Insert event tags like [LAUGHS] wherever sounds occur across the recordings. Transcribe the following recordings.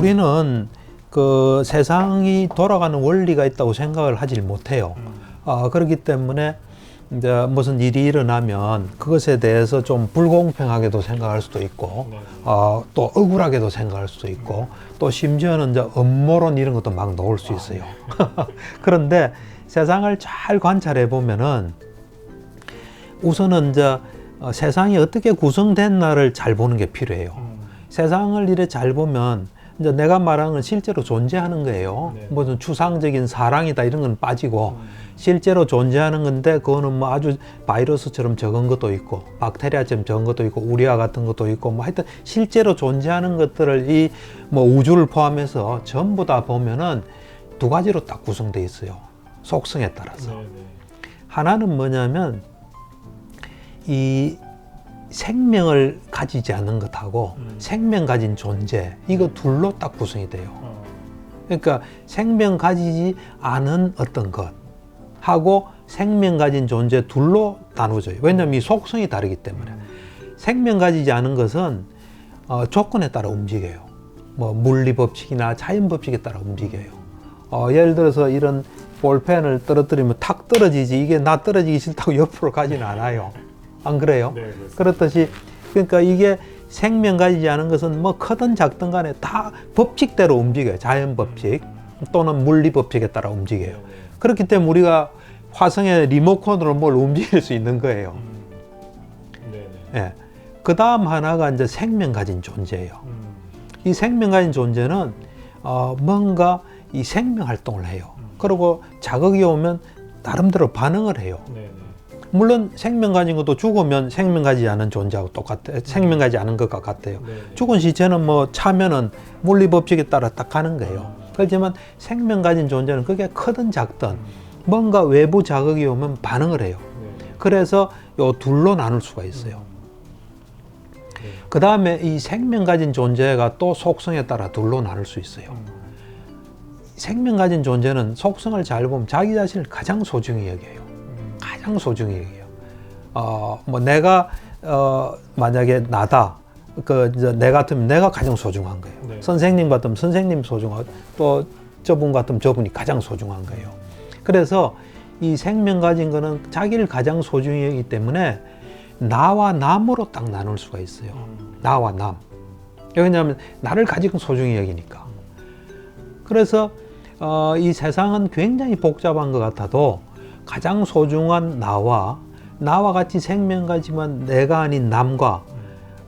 우리는 그 세상이 돌아가는 원리가 있다고 생각을 하질 못해요. 어, 그렇기 때문에 이제 무슨 일이 일어나면 그것에 대해서 좀 불공평하게도 생각할 수도 있고, 네. 어, 또 억울하게도 생각할 수도 있고, 또 심지어는 이제 음모론 이런 것도 막 나올 수 있어요. [LAUGHS] 그런데 세상을 잘 관찰해 보면은 우선은 이제 어, 세상이 어떻게 구성됐나를 잘 보는 게 필요해요. 음. 세상을 이래 잘 보면 이제 내가 말하는 건 실제로 존재하는 거예요. 네. 무슨 추상적인 사랑이다 이런 건 빠지고 실제로 존재하는 건데 그거는 뭐 아주 바이러스처럼 적은 것도 있고 박테리아처럼 적은 것도 있고 우리와 같은 것도 있고 뭐 하여튼 실제로 존재하는 것들을 이 뭐 우주를 포함해서 전부 다 보면은 두 가지로 딱 구성돼 있어요. 속성에 따라서. 네, 네. 하나는 뭐냐면 이 생명을 가지지 않은 것하고 음. 생명 가진 존재 이거 둘로 딱 구성이 돼요. 어. 그러니까 생명 가지지 않은 어떤 것 하고 생명 가진 존재 둘로 나눠져요. 왜냐하면 이 속성이 다르기 때문에 생명 가지지 않은 것은 어, 조건에 따라 움직여요. 뭐 물리 법칙이나 자연 법칙에 따라 움직여요. 어, 예를 들어서 이런 볼펜을 떨어뜨리면 탁 떨어지지 이게 나 떨어지기 싫다고 [LAUGHS] 옆으로 가지는 않아요. 안 그래요? 네. 그렇듯이 그러니까 이게 생명 가지지 않은 것은 뭐 크든 작든 간에 다 법칙대로 움직여요. 자연 법칙 또는 물리 법칙에 따라 움직여요. 네, 그렇기 때문에 우리가 화성의 리모컨으로 뭘 움직일 수 있는 거예요. 네, 네. 예. 그 다음 하나가 이제 생명 가진 존재예요. 음. 이 생명 가진 존재는 어, 뭔가 이 생명 활동을 해요. 그리고 자극이 오면 나름대로 반응을 해요. 물론 생명 가진 것도 죽으면 생명 가지지 않은 존재하고 똑같아요. 생명 가지지 않은 것과 같아요. 네, 네. 죽은 시체는 뭐 차면은 물리 법칙에 따라 딱 가는 거예요. 그렇지만 생명 가진 존재는 그게 크든 작든 뭔가 외부 자극이 오면 반응을 해요. 네, 네. 그래서 요 둘로 나눌 수가 있어요. 네. 그 다음에 이 생명 가진 존재가 또 속성에 따라 둘로 나눌 수 있어요. 음. 생명 가진 존재는 속성을 잘 보면 자기 자신을 가장 소중히 여겨요. 음. 가장 소중히 여겨요. 어, 뭐 내가 어, 만약에 나다. 그, 이제 내 같으면 내가 가장 소중한 거예요. 네. 선생님 같으면 선생님 소중하고 또 저분 같으면 저분이 가장 소중한 거예요. 그래서 이 생명 가진 거는 자기를 가장 소중히 여기기 때문에 나와 남으로 딱 나눌 수가 있어요. 음. 나와 남. 왜냐하면 나를 가지고 소중히 여기니까. 그래서 어, 이 세상은 굉장히 복잡한 것 같아도 가장 소중한 나와 나와 같이 생명 가지만 내가 아닌 남과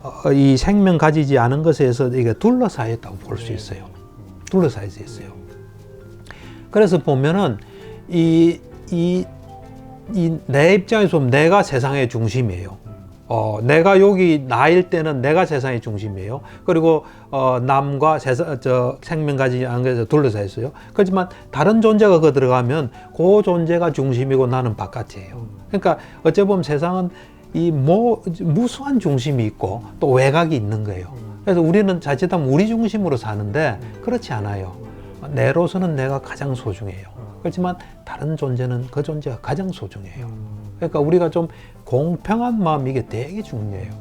어, 이 생명 가지지 않은 것에서 이게 둘러싸여 있다고 볼수 네. 있어요. 둘러싸여 있어요. 그래서 보면은 이, 이, 이 내 입장에서 보면 내가 세상의 중심이에요. 어, 내가 여기 나일 때는 내가 세상의 중심이에요. 그리고 어, 남과 세상, 저 생명 가지지 않은 것에서 둘러싸여 있어요. 그렇지만 다른 존재가 그 들어가면 그 존재가 중심이고 나는 바깥이에요. 그러니까 어째 보면 세상은 이 뭐, 무수한 중심이 있고 또 외곽이 있는 거예요. 그래서 우리는 자칫하면 우리 중심으로 사는데 그렇지 않아요. 내로서는 내가 가장 소중해요. 그렇지만 다른 존재는 그 존재가 가장 소중해요. 그러니까 우리가 좀 공평한 마음 이게 되게 중요해요.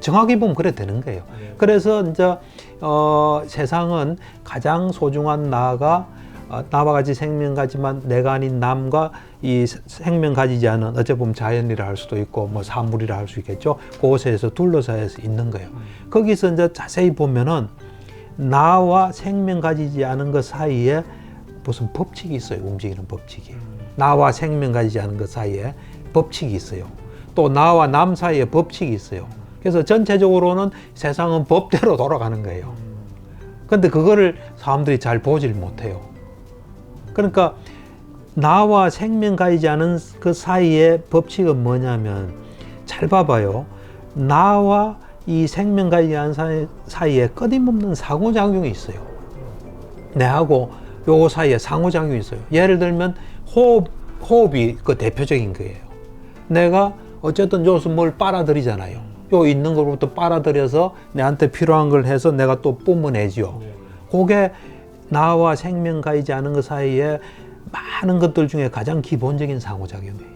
정확히 보면 그래 되는 거예요. 네. 그래서 이제 어, 세상은 가장 소중한 나가 어, 나와 같이 생명 가지만 내가 아닌 남과 이 세- 생명 가지지 않은 어째 보면 자연이라 할 수도 있고 뭐 사물이라 할 수 있겠죠. 그곳에서 둘러싸여서 있는 거예요. 거기서 이제 자세히 보면은 나와 생명 가지지 않은 것 사이에 무슨 법칙이 있어요. 움직이는 법칙이. 나와 생명 가지지 않은 것 사이에 법칙이 있어요. 또 나와 남 사이에 법칙이 있어요. 그래서 전체적으로는 세상은 법대로 돌아가는 거예요. 근데 그거를 사람들이 잘 보질 못해요. 그러니까 나와 생명 가지지 않은 그 사이의 법칙은 뭐냐면 잘 봐봐요. 나와 이 생명 가지지 않은 사이- 사이에 끊임없는 상호작용이 있어요. 내하고 요거 사이에 상호작용이 있어요. 예를 들면 호흡, 호흡이 그 대표적인 거예요. 내가 어쨌든 여기서 뭘 빨아들이잖아요. 요 있는 것부터 빨아들여서 내한테 필요한 걸 해서 내가 또 뿜어내지요. 네. 그게 나와 생명 가이지 않은 것 사이에 많은 것들 중에 가장 기본적인 상호작용이에요.